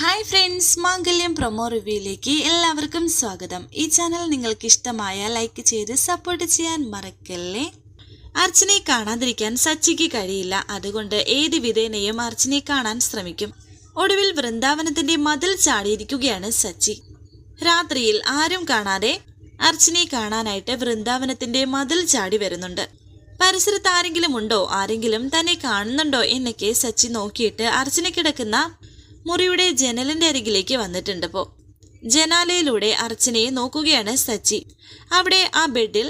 Hi friends Mangalyam promo റിവ്യൂയിലേക്ക് എല്ലാവർക്കും സ്വാഗതം. ഈ ചാനൽ നിങ്ങൾക്ക് ഇഷ്ടമായ ലൈക്ക് ചെയ്ത് സപ്പോർട്ട് ചെയ്യാൻ മറക്കല്ലേ? അർച്ചനയെ കാണാതിരിക്കാൻ സച്ചിക്ക് കഴിയില്ല. അതുകൊണ്ട് ഏത് വിധേനയും അർച്ചനയെ കാണാൻ ശ്രമിക്കും. ഒടുവിൽ വൃന്ദാവനത്തിന്റെ മതിൽ ചാടിയിരിക്കുകയാണ് സച്ചി. രാത്രിയിൽ ആരും കാണാതെ അർച്ചനയെ കാണാനായിട്ട് വൃന്ദാവനത്തിന്റെ മതിൽ ചാടി വരുന്നുണ്ട്. പരിസരത്ത് ആരെങ്കിലും ഉണ്ടോ? ആരെങ്കിലും തന്നെ കാണുന്നുണ്ടോ? എന്നൊക്കെ സച്ചി നോക്കിയിട്ട് അർച്ചന കിടക്കുന്ന മുറിയുടെ ജനലിന്റെ അരികിലേക്ക് വന്നിട്ടുണ്ട് പോ. ജനാലയിലൂടെ അർച്ചനയെ നോക്കുകയാണ് സച്ചി. അവിടെ ആ ബെഡിൽ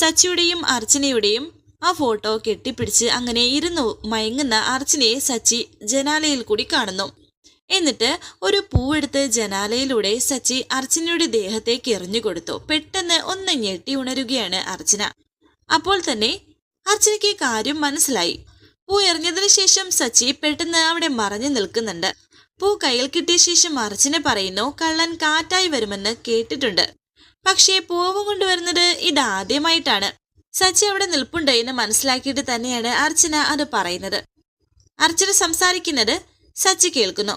സച്ചിയുടെയും അർച്ചനയുടെയും ആ ഫോട്ടോ കെട്ടിപ്പിടിച്ച് അങ്ങനെ ഇരുന്നു മയങ്ങുന്ന അർച്ചനയെ സച്ചി ജനാലയിൽ കൂടി കാണുന്നു. എന്നിട്ട് ഒരു പൂവെടുത്ത് ജനാലയിലൂടെ സച്ചി അർച്ചനയുടെ ദേഹത്തേക്ക് എറിഞ്ഞു കൊടുത്തു. പെട്ടെന്ന് ഒന്ന് ഞെട്ടി ഉണരുകയാണ് അർച്ചന. അപ്പോൾ തന്നെ അർച്ചനയ്ക്ക് കാര്യം മനസ്സിലായി. പൂ എറിഞ്ഞതിന് ശേഷം സച്ചി പെട്ടെന്ന് അവിടെ മറഞ്ഞു നിൽക്കുന്നുണ്ട്. പൂ കയ്യിൽ കിട്ടിയ ശേഷം അർച്ചന പറയുന്നു കള്ളൻ കാറ്റായി വരുമെന്ന് കേട്ടിട്ടുണ്ട്. പക്ഷേ പൂവ് കൊണ്ടുവരുന്നത് ഇതാദ്യമായിട്ടാണ്. സച്ചി അവിടെ നിൽപ്പുണ്ട് എന്ന് മനസ്സിലാക്കിയിട്ട് തന്നെയാണ് അർച്ചന അത് പറയുന്നത്. അർച്ചന സംസാരിക്കുന്നത് സച്ചി കേൾക്കുന്നു.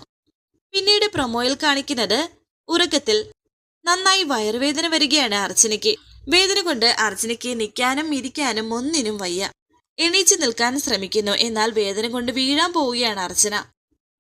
പിന്നീട് പ്രൊമോയിൽ കാണിക്കുന്നത് ഉറക്കത്തിൽ നന്നായി വയറുവേദന വരികയാണ് അർച്ചനയ്ക്ക്. വേദന കൊണ്ട് അർച്ചനയ്ക്ക് നിൽക്കാനും ഇരിക്കാനും ഒന്നിനും വയ്യ. എണീച്ചു നിൽക്കാൻ ശ്രമിക്കുന്നു. എന്നാൽ വേദന കൊണ്ട് വീഴാൻ പോവുകയാണ് അർച്ചന.